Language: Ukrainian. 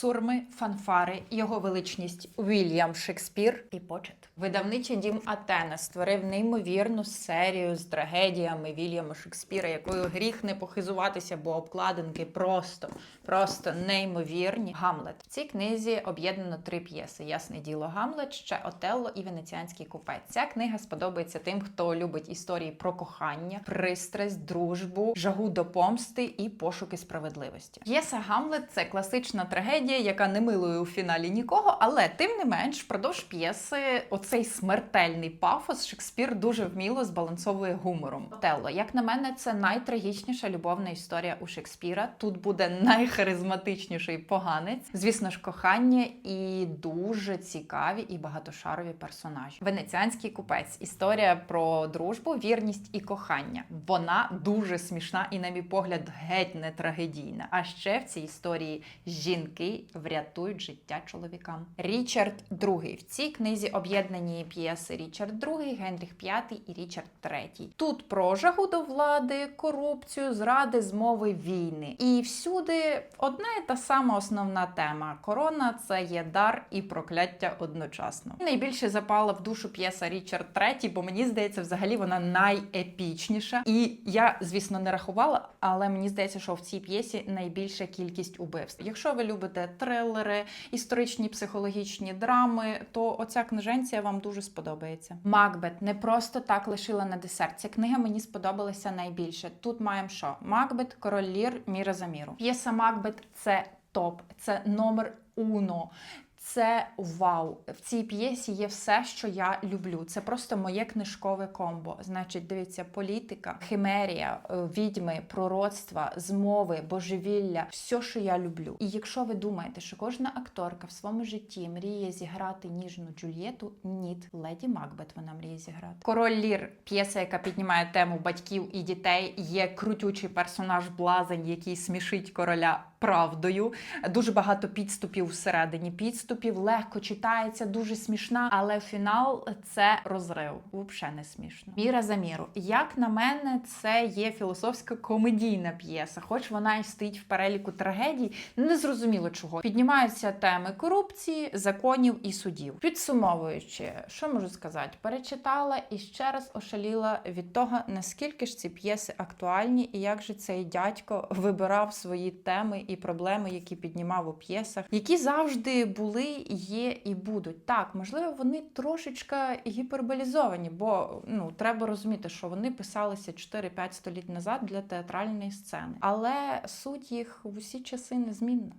сурми, фанфари, його величність Вільям Шекспір і почет. Видавничий дім Атена створив неймовірну серію з трагедіями Вільяма Шекспіра, якою гріх не похизуватися, бо обкладинки просто, просто неймовірні. Гамлет. В цій книзі об'єднано три п'єси: Ясне діло, Гамлет, ще Отелло і Венеціанський купець. Ця книга сподобається тим, хто любить історії про кохання, пристрасть, дружбу, жагу до помсти і пошуки справедливості. П'єса Гамлет це класична трагедія, яка не милує у фіналі нікого, але тим не менш, впродовж п'єси оцей смертельний пафос Шекспір дуже вміло збалансовує гумором. Отелло, як на мене, це найтрагічніша любовна історія у Шекспіра. Тут буде найхаризматичніший поганець, звісно ж, кохання і дуже цікаві і багатошарові персонажі. Венеціанський купець історія про дружбу, вірність і кохання. Вона дуже смішна і, на мій погляд, геть не трагедійна. А ще в цій історії жінки врятують життя чоловікам. Річард II. в цій книзі об'єднані п'єси Річард II, Генріх V і Річард III. Тут про жагу до влади, корупцію, зради, змови, війни. І всюди одна і та сама основна тема: корона це є дар і прокляття одночасно. Найбільше запала в душу п'єса Річард III, бо мені здається, взагалі вона найепічніша. І я, звісно, не рахувала, але мені здається, що в цій п'єсі найбільша кількість убивств. Якщо ви любите трилери, історичні психологічні драми, то оця книженція вам дуже сподобається. Макбет не просто так лишила на десерт. Ця книга мені сподобалася найбільше. Тут маємо що? Макбет, король лір, міра за міру. П'єса Макбет це топ, це номер уно. Це вау. В цій п'єсі є все, що я люблю. Це просто моє книжкове комбо. Значить, дивіться, політика, химерія, е, відьми, пророцтва, змови, божевілля все, що я люблю. І якщо ви думаєте, що кожна акторка в своєму житті мріє зіграти ніжну Джульєту, ні, леді Макбет вона мріє зіграти. Король Лір, п'єса, яка піднімає тему батьків і дітей, є крутючий персонаж блазень, який смішить короля правдою. Дуже багато підступів всередині підступів, легко читається, дуже смішна, але фінал це розрив. Взагалі не смішно. Міра за міру. Як на мене, це є філософська комедійна п'єса, хоч вона і стоїть в переліку трагедій, не зрозуміло чого. Піднімаються теми корупції, законів і судів. Підсумовуючи, що можу сказати, перечитала і ще раз ошаліла від того, наскільки ж ці п'єси актуальні, і як же цей дядько вибирав свої теми і проблеми, які піднімав у п'єсах, які завжди були, є і будуть. Так, можливо, вони трошечка гіперболізовані, бо ну треба розуміти, що вони писалися 4-5 століть назад для театральної сцени, але суть їх в усі часи незмінна.